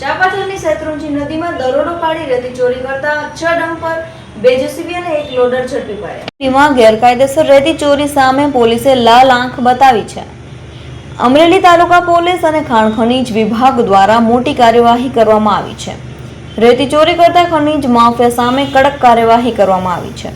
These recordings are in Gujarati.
ચાપાથલની શેત્રુંજી નદીમાં દરોડો પાડી રેતી ચોરી કરતા છ ડમ્પર સામે પોલીસે લાલ આંખ બતાવી છે. અમરેલી તાલુકા પોલીસ અને ખાણ ખનીજ વિભાગ દ્વારા મોટી કાર્યવાહી કરવામાં આવી છે. રેતી ચોરી કરતા ખનીજ માફિયા સામે કડક કાર્યવાહી કરવામાં આવી છે.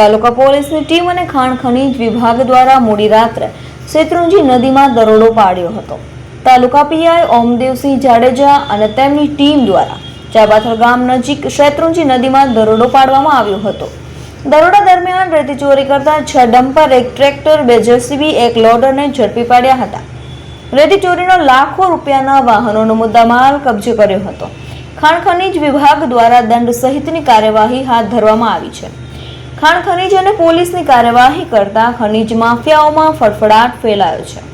તાલુકા પોલીસની ટીમ અને ખાણ ખનીજ વિભાગ દ્વારા મોડી રાત્રે શેત્રુંજી નદીમાં દરોડો પાડ્યો હતો. તાલુકા પીઆઈ ઓમદેવસિંહ જાડેજા અને તેમની ટીમ દ્વારા ચાબાથર ગામ નજીક શેત્રુંજી નદીમાં દરોડો પાડવામાં આવ્યો હતો. દરોડા દરમિયાન રેતી ચોરી કરતા છ ડમ્પર, એક ટ્રેક્ટર, બે જેસીબી, એક લોડરને ઝડપી પાડ્યા હતા. રેતી ચોરીનો લાખો રૂપિયાના વાહનોનો મુદ્દામાલ કબજે કર્યો હતો. ખાણ ખનીજ વિભાગ દ્વારા દંડ સહિતની કાર્યવાહી હાથ ધરવામાં આવી છે. ખાણ ખનીજ અને પોલીસની કાર્યવાહી કરતા ખનીજ માફિયાઓમાં ફડફડાટ ફેલાયો છે.